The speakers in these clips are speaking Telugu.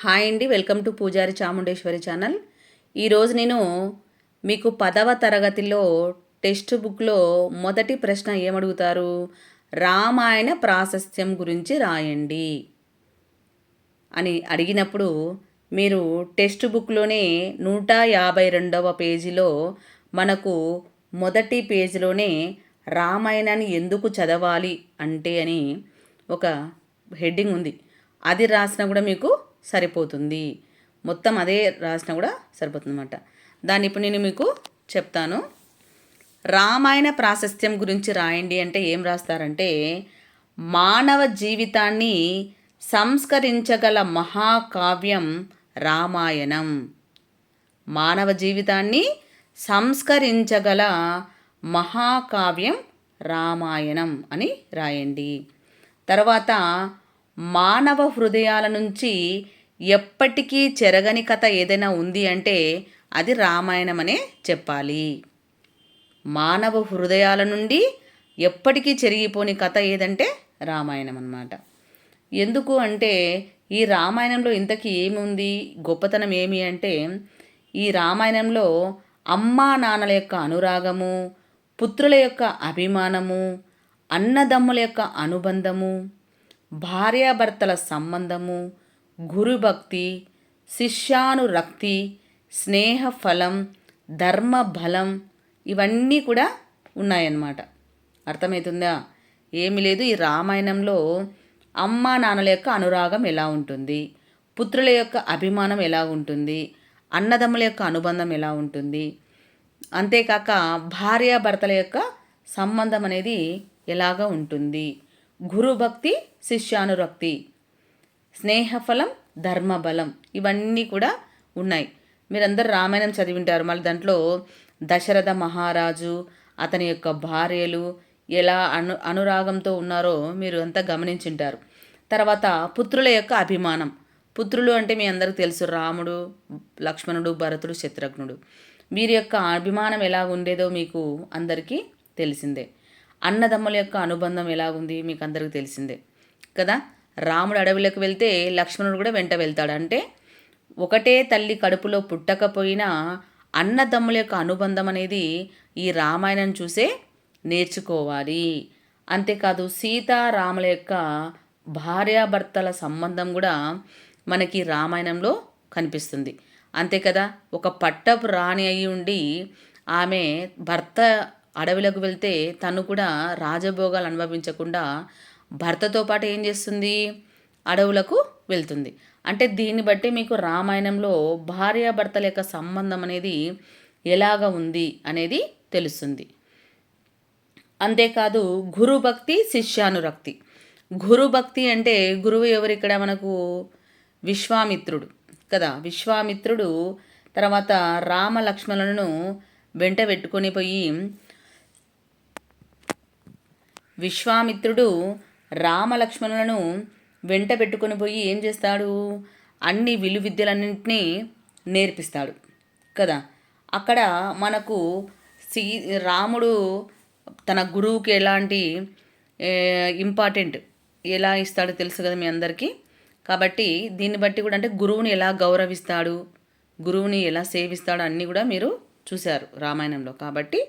హాయ్ అండి వెల్కమ్ టు పూజారి చాముండేశ్వరి ఛానల్. ఈరోజు నేను మీకు పదవ తరగతిలో టెక్స్ట్ బుక్లో మొదటి ప్రశ్న ఏమడుగుతారు? రామాయణ ప్రాశస్త్యం గురించి రాయండి అని అడిగినప్పుడు మీరు టెక్స్ట్ బుక్లోనే నూట యాభై రెండవ పేజీలో మనకు మొదటి పేజీలోనే రామాయణాన్ని ఎందుకు చదవాలి అంటే అని ఒక హెడ్డింగ్ ఉంది. అది రాసినా కూడా మీకు సరిపోతుంది. మొత్తం అదే రాసినా కూడా సరిపోతుంది అనమాట దాన్ని ఇప్పుడు నేను మీకు చెప్తాను. రామాయణ ప్రాశస్త్యం గురించి రాయండి అంటే ఏం రాస్తారంటే మానవ జీవితాన్ని సంస్కరించగల మహాకావ్యం రామాయణం. మానవ జీవితాన్ని సంస్కరించగల మహాకావ్యం రామాయణం అని రాయండి. తర్వాత మానవ హృదయాల నుంచి ఎప్పటికీ చెరగని కథ ఏదైనా ఉంది అంటే అది రామాయణమనే చెప్పాలి. మానవ హృదయాల నుండి ఎప్పటికీ చెరిగిపోని కథ ఏదంటే రామాయణం అన్నమాట ఎందుకు అంటే ఈ రామాయణంలో ఇంతకీ ఏముంది? గొప్పతనం ఏమి అంటే ఈ రామాయణంలో అమ్మా నాన్నల యొక్క అనురాగము పుత్రుల యొక్క అభిమానము అన్నదమ్ముల యొక్క అనుబంధము భార్యాభర్తల సంబంధము గురుభక్తి శిష్యానురక్తి స్నేహఫలం ధర్మబలం ఇవన్నీ కూడా ఉన్నాయన్నమాట. అర్థమవుతుందా ఏమి లేదు. ఈ రామాయణంలో అమ్మా నాన్నల యొక్క అనురాగం ఎలా ఉంటుంది? పుత్రుల యొక్క అభిమానం ఎలా ఉంటుంది? అన్నదమ్ముల యొక్క అనుబంధం ఎలా ఉంటుంది? అంతేకాక భార్యాభర్తల యొక్క సంబంధం అనేది ఎలాగ ఉంటుంది? గురుభక్తి శిష్యానురక్తి స్నేహఫలం ధర్మబలం ఇవన్నీ కూడా ఉన్నాయి. మీరందరూ రామాయణం చదివింటారు. మళ్ళీ దాంట్లో దశరథ మహారాజు అతని యొక్క భార్యలు ఎలా అను అనురాగంతో ఉన్నారో మీరు అంతా గమనించుంటారు. తర్వాత పుత్రుల యొక్క అభిమానం. పుత్రులు అంటే మీ అందరికీ తెలుసు రాముడు లక్ష్మణుడు భరతుడు శత్రుఘ్నుడు. వీరి యొక్క అభిమానం ఎలా ఉండేదో మీకు అందరికీ తెలిసిందే. అన్నదమ్ముల యొక్క అనుబంధం ఎలాగుంది మీకు అందరికీ తెలిసిందే. కదా? రాముడు అడవిలోకి వెళ్తే లక్ష్మణుడు కూడా వెంట వెళ్తాడు. అంటే ఒకటే తల్లి కడుపులో పుట్టకపోయినా అన్నదమ్ముల యొక్క అనుబంధం అనేది ఈ రామాయణం చూసే నేర్చుకోవాలి. అంతేకాదు సీతారాముల యొక్క భార్యాభర్తల సంబంధం కూడా మనకి రామాయణంలో కనిపిస్తుంది. అంతే కదా ఒక పట్టపు రాణి అయి ఉండి ఆమె భర్త అడవిలోకి వెళ్తే తను కూడా రాజభోగాలు అనుభవించకుండా భర్తతో పాటు ఏం చేస్తుంది? అడవులకు వెళ్తుంది. అంటే దీన్ని బట్టి మీకు రామాయణంలో భార్యాభర్తల యొక్క సంబంధం అనేది ఎలాగ ఉంది అనేది తెలుస్తుంది. అంతేకాదు గురుభక్తి శిష్యానురక్తి. గురుభక్తి అంటే గురువు ఎవరు ఇక్కడ మనకు విశ్వామిత్రుడు కదా. విశ్వామిత్రుడు తర్వాత రామ లక్ష్మణులను వెంట పెట్టుకొని పోయి విశ్వామిత్రుడు రామలక్ష్మణులను వెంట పెట్టుకొని పోయి ఏం చేస్తాడు? అన్ని విలు విద్యలన్నింటినీ నేర్పిస్తాడు. కదా? అక్కడ మనకు సీ రాముడు తన గురువుకి ఎలాంటి ఇంపార్టెంట్ ఎలా ఇస్తాడో తెలుసు కదా మీ అందరికీ? కాబట్టి దీన్ని బట్టి కూడా అంటే గురువుని ఎలా గౌరవిస్తాడు? గురువుని ఎలా సేవిస్తాడు? అన్నీ కూడా మీరు చూశారు రామాయణంలో. కాబట్టి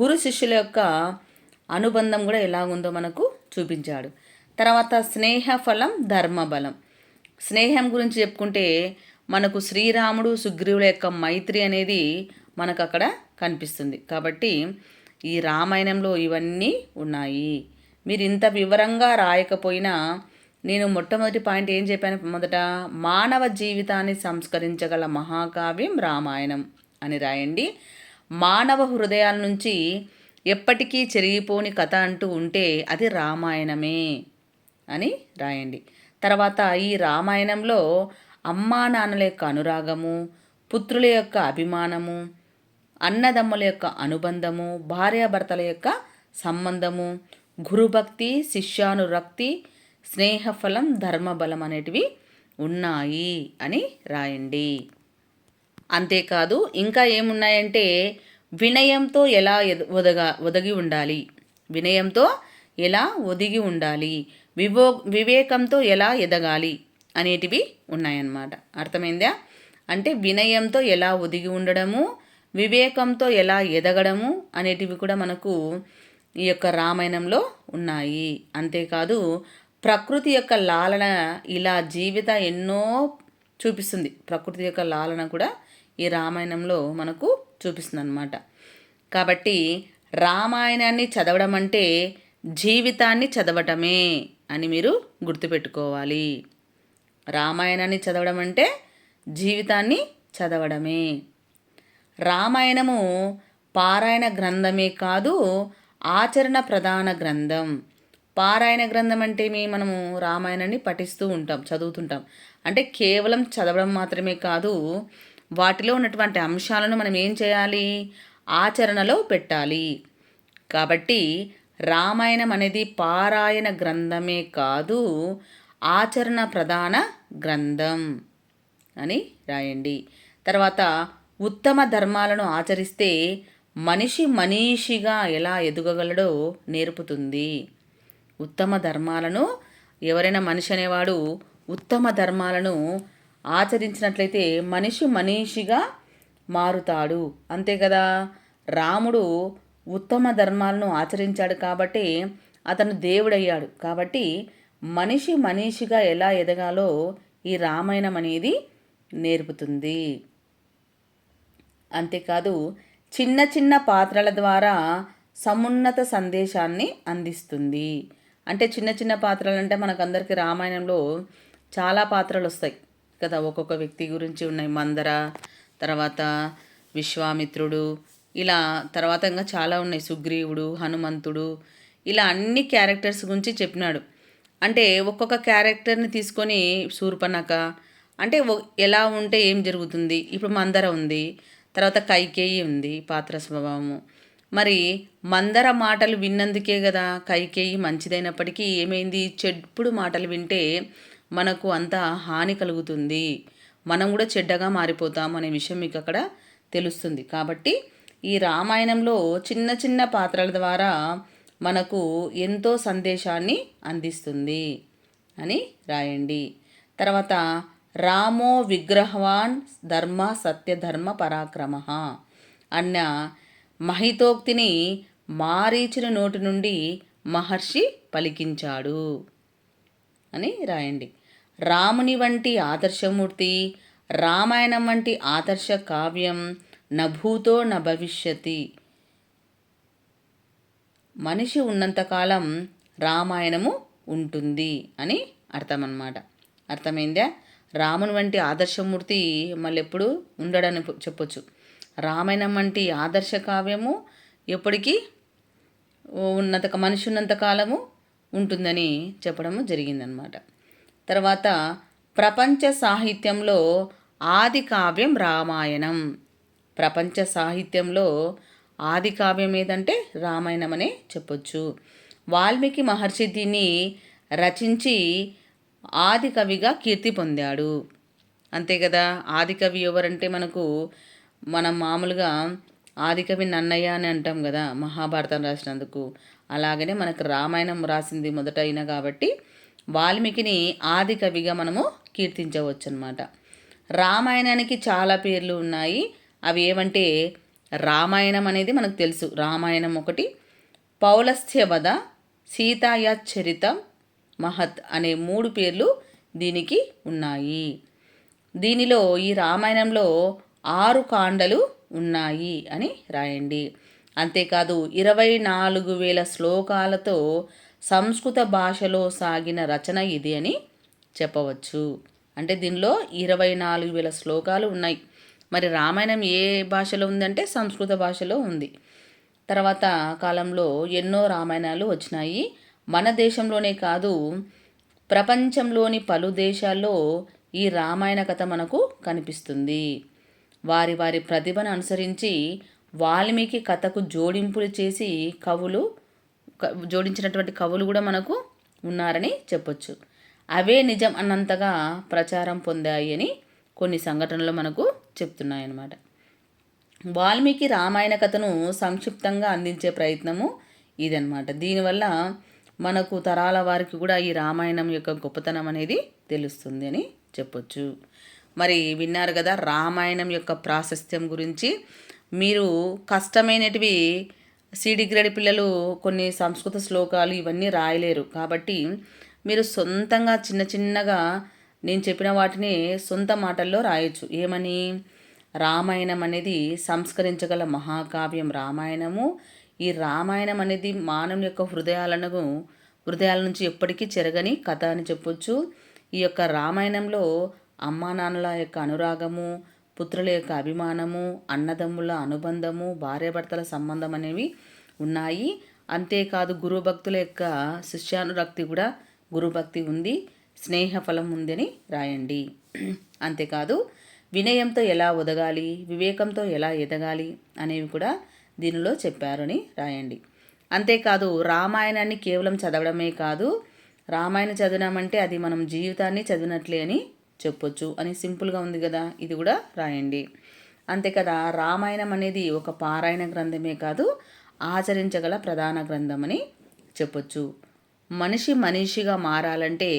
గురు శిష్యుల యొక్క అనుబంధం కూడా ఎలా ఉందో మనకు చూపించాడు. తర్వాత స్నేహఫలం ధర్మబలం. స్నేహం గురించి చెప్పుకుంటే మనకు శ్రీరాముడు సుగ్రీవుల యొక్క మైత్రి అనేది మనకు అక్కడ కనిపిస్తుంది. కాబట్టి ఈ రామాయణంలో ఇవన్నీ ఉన్నాయి. మీరు ఇంత వివరంగా రాయకపోయినా నేను మొట్టమొదటి పాయింట్ ఏం చెప్పాను? మొదట మానవ జీవితాన్ని సంస్కరించగల మహాకావ్యం రామాయణం అని రాయండి. మానవ హృదయాల నుంచి ఎప్పటికీ చెరిగిపోని కథ అంటూ ఉంటే అది రామాయణమే అని రాయండి. తర్వాత ఈ రామాయణంలో అమ్మా నాన్నల యొక్క అనురాగము పుత్రుల యొక్క అభిమానము అన్నదమ్ముల యొక్క అనుబంధము భార్యాభర్తల యొక్క సంబంధము గురుభక్తి శిష్యానురక్తి స్నేహఫలం ధర్మబలం అనేటివి ఉన్నాయి అని రాయండి. అంతేకాదు ఇంకా ఏమున్నాయంటే వినయంతో ఎలా ఒదగా ఒదగి ఉండాలి? వినయంతో ఎలా ఒదిగి ఉండాలి? వివో వివేకంతో ఎలా ఎదగాలి? అనేటివి ఉన్నాయన్నమాట. అర్థమైందా? అంటే వినయంతో ఎలా ఒదిగి ఉండడము వివేకంతో ఎలా ఎదగడము అనేటివి కూడా మనకు ఈ యొక్క రామాయణంలో ఉన్నాయి. అంతేకాదు ప్రకృతి యొక్క లాలన ఇలా జీవిత ఎన్నో చూపిస్తుంది. ప్రకృతి యొక్క లాలన కూడా ఈ రామాయణంలో మనకు చూపిస్తుంది అనమాట కాబట్టి రామాయణాన్ని చదవడం అంటే జీవితాన్ని చదవటమే అని మీరు గుర్తుపెట్టుకోవాలి. రామాయణాన్ని చదవడం అంటే జీవితాన్ని చదవడమే. రామాయణము పారాయణ గ్రంథమే కాదు ఆచరణ ప్రధాన గ్రంథం. పారాయణ గ్రంథం అంటే మీ మనము రామాయణాన్ని పఠిస్తూ ఉంటాం చదువుతుంటాం. అంటే కేవలం చదవడం మాత్రమే కాదు వాటిలో ఉన్నటువంటి అంశాలను మనం ఏం చేయాలి? ఆచరణలో పెట్టాలి. కాబట్టి రామాయణం అనేది పారాయణ గ్రంథమే కాదు ఆచరణ ప్రధాన గ్రంథం అని రాయండి. తర్వాత ఉత్తమ ధర్మాలను ఆచరిస్తే మనిషి మనీషిగా ఎలా ఎదుగగలడో నేర్పుతుంది. ఉత్తమ ధర్మాలను ఎవరైనా మనిషి అనేవాడు ఉత్తమ ధర్మాలను ఆచరించినట్లయితే మనిషి మనిషిగా మారుతాడు. అంతే కదా? రాముడు ఉత్తమ ధర్మాలను ఆచరించాడు కాబట్టి అతను దేవుడయ్యాడు. కాబట్టి మనిషి మనిషిగా ఎలా ఎదగాలో ఈ రామాయణం అనేది నేర్పుతుంది. అంతేకాదు చిన్న చిన్న పాత్రల ద్వారా సమున్నత సందేశాన్ని అందిస్తుంది. అంటే చిన్న చిన్న పాత్రలు అంటే మనకందరికీ రామాయణంలో చాలా పాత్రలు వస్తాయి. కదా ఒక్కొక్క వ్యక్తి గురించి ఉన్నాయి. మందర తర్వాత విశ్వామిత్రుడు ఇలా తర్వాత ఇంకా చాలా ఉన్నాయి. సుగ్రీవుడు హనుమంతుడు ఇలా అన్ని క్యారెక్టర్స్ గురించి చెప్పినాడు. అంటే ఒక్కొక్క క్యారెక్టర్ని తీసుకొని శూర్పణక అంటే ఎలా ఉంటే ఏం జరుగుతుంది? ఇప్పుడు మందర ఉంది తర్వాత కైకేయి ఉంది పాత్ర స్వభావము. మరి మందర మాటలు విన్నందుకే కదా కైకేయి మంచిదైనప్పటికీ ఏమైంది? చెప్పుడు మాటలు వింటే మనకు అంత హాని కలుగుతుంది. మనం కూడా చెడ్డగా మారిపోతాం అనే విషయం మీకు అక్కడ తెలుస్తుంది. కాబట్టి ఈ రామాయణంలో చిన్న చిన్న పాత్రల ద్వారా మనకు ఎంతో సందేశాన్ని అందిస్తుంది అని రాయండి. తర్వాత రామో విగ్రహవాన్ ధర్మ సత్యధర్మ పరాక్రమ అన్న మహితోక్తిని మారీచిన నోటి నుండి మహర్షి పలికించాడు అని రాయండి. రాముని వంటి ఆదర్శమూర్తి రామాయణం వంటి ఆదర్శ కావ్యం నభూతో న భవిష్యతి మనిషి ఉన్నంతకాలం రామాయణము ఉంటుంది అని అర్థం అన్నమాట అర్థమైందా? రాముని వంటి ఆదర్శమూర్తి మళ్ళీ ఎప్పుడు ఉండడని చెప్పొచ్చు. రామాయణం వంటి ఆదర్శ కావ్యము ఎప్పటికీ ఉన్నంత మనిషి ఉన్నంత కాలము ఉంటుందని చెప్పడము జరిగిందనమాట తర్వాత ప్రపంచ సాహిత్యంలో ఆది కావ్యం రామాయణం. ప్రపంచ సాహిత్యంలో ఆది కావ్యం ఏదంటే రామాయణం అనే చెప్పొచ్చు. వాల్మీకి మహర్షి దీన్ని రచించి ఆది కవిగా కీర్తి పొందాడు. అంతే కదా? ఆది కవి ఎవరంటే మనకు మనం మామూలుగా ఆదికవి నన్నయ్య అని అంటాం కదా మహాభారతం రాసినందుకు. అలాగనే మనకు రామాయణం రాసింది మొదట అయినా కాబట్టి వాల్మీకిని ఆది కవిగా మనము కీర్తించవచ్చు అనమాట రామాయణానికి చాలా పేర్లు ఉన్నాయి. అవి ఏమంటే రామాయణం అనేది మనకు తెలుసు. రామాయణం ఒకటి పౌలస్థ్యవద సీతాయ చరితం మహత్ అనే మూడు పేర్లు దీనికి ఉన్నాయి. దీనిలో ఈ రామాయణంలో ఆరు కాండలు ఉన్నాయి అని రాయండి. అంతేకాదు ఇరవై నాలుగు వేల శ్లోకాలతో సంస్కృత భాషలో సాగిన రచన ఇది అని చెప్పవచ్చు. అంటే దీనిలో ఇరవై నాలుగు వేల శ్లోకాలు ఉన్నాయి. మరి రామాయణం ఏ భాషలో ఉందంటే సంస్కృత భాషలో ఉంది. తర్వాత కాలంలో ఎన్నో రామాయణాలు వచ్చినాయి. మన దేశంలోనే కాదు ప్రపంచంలోని పలు దేశాల్లో ఈ రామాయణ కథ మనకు కనిపిస్తుంది. వారి వారి ప్రతిభను అనుసరించి వాల్మీకి కథకు జోడింపులు చేసి కవులు జోడించినటువంటి కవులు కూడా మనకు ఉన్నారని చెప్పొచ్చు. అవే నిజం అన్నంతగా ప్రచారం పొందాయి అని కొన్ని సంఘటనలు మనకు చెప్తున్నాయన్నమాట. వాల్మీకి రామాయణ కథను సంక్షిప్తంగా అందించే ప్రయత్నము ఇదనమాట దీనివల్ల మనకు తరాల వారికి కూడా ఈ రామాయణం యొక్క గొప్పతనం అనేది తెలుస్తుంది అని చెప్పొచ్చు. మరి విన్నారు కదా రామాయణం యొక్క ప్రాశస్త్యం గురించి. మీరు కష్టమైనటివి సిడి గ్రేడ్ పిల్లలు కొన్ని సంస్కృత శ్లోకాలు ఇవన్నీ రాయలేరు. కాబట్టి మీరు సొంతంగా చిన్న చిన్నగా నేను చెప్పిన వాటిని సొంత మాటల్లో రాయొచ్చు. ఏమని? రామాయణం అనేది సంస్కరించగల మహాకావ్యం. రామాయణము ఈ రామాయణం అనేది మానవుని యొక్క హృదయాలను హృదయాల నుంచి ఎప్పటికీ చెరగని కథ అని చెప్పొచ్చు. ఈ యొక్క రామాయణంలో అమ్మా నాన్నల యొక్క అనురాగము పుత్రుల యొక్క అభిమానము అన్నదమ్ముల అనుబంధము భార్యాభర్తల సంబంధం అనేవి ఉన్నాయి. అంతేకాదు గురుభక్తుల యొక్క శిష్యానురక్తి కూడా గురుభక్తి ఉంది స్నేహఫలం ఉందని రాయండి. అంతేకాదు వినయంతో ఎలా ఒదగాలి వివేకంతో ఎలా ఎదగాలి అనేవి కూడా దీనిలో చెప్పారని రాయండి. అంతేకాదు రామాయణాన్ని కేవలం చదవడమే కాదు రామాయణం చదివినామంటే అది మనం జీవితాన్ని చదివినట్లే అని చెప్పొచ్చు అని సింపుల్గా ఉంది కదా ఇది కూడా రాయండి. అంతే కదా రామాయణం అనేది ఒక పారాయణ గ్రంథమే కాదు ఆచరించగల ప్రధాన గ్రంథం అని చెప్పొచ్చు. మనిషి మనిషిగా మారాలంటే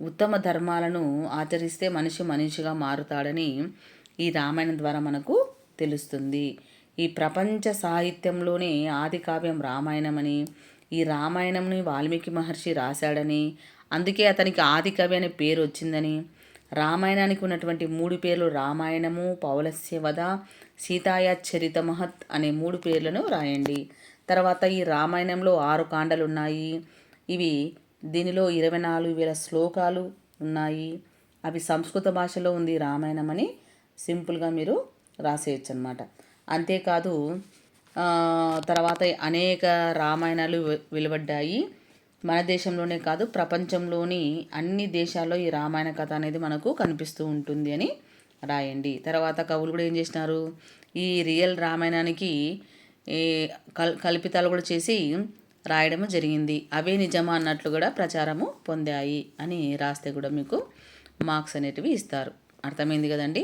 ఉత్తమ ధర్మాలను ఆచరిస్తే మనిషి మనిషిగా మారుతాడని ఈ రామాయణం ద్వారా మనకు తెలుస్తుంది. ఈ ప్రపంచ సాహిత్యంలోనే ఆది కావ్యం రామాయణమని ఈ రామాయణంని వాల్మీకి మహర్షి రాశాడని అందుకే అతనికి ఆది కవి అనే పేరు వచ్చిందని రామాయణానికి ఉన్నటువంటి మూడు పేర్లు రామాయణము పౌలస్యవద సీతాయ చరిత మహత్ అనే మూడు పేర్లను రాయండి. తర్వాత ఈ రామాయణంలో ఆరు కాండలు ఉన్నాయి ఇవి దీనిలో ఇరవై నాలుగు వేల శ్లోకాలు ఉన్నాయి. అవి సంస్కృత భాషలో ఉంది రామాయణం అని సింపుల్గా మీరు రాసేయచ్చు అనమాట అంతేకాదు తర్వాత అనేక రామాయణాలు వెలువడ్డాయి. మన దేశంలోనే కాదు ప్రపంచంలోని అన్ని దేశాల్లో ఈ రామాయణ కథ అనేది మనకు కనిపిస్తూ ఉంటుంది అని రాయండి. తర్వాత కవులు కూడా ఏం చేసినారు? ఈ రియల్ రామాయణానికి కల్ కల్పితాలు కూడా చేసి రాయడము జరిగింది. అవే నిజమా అన్నట్లు కూడా ప్రచారము పొందాయి అని రాస్తే కూడా మీకు మార్క్స్ అనేటివి ఇస్తారు. అర్థమైంది కదండి?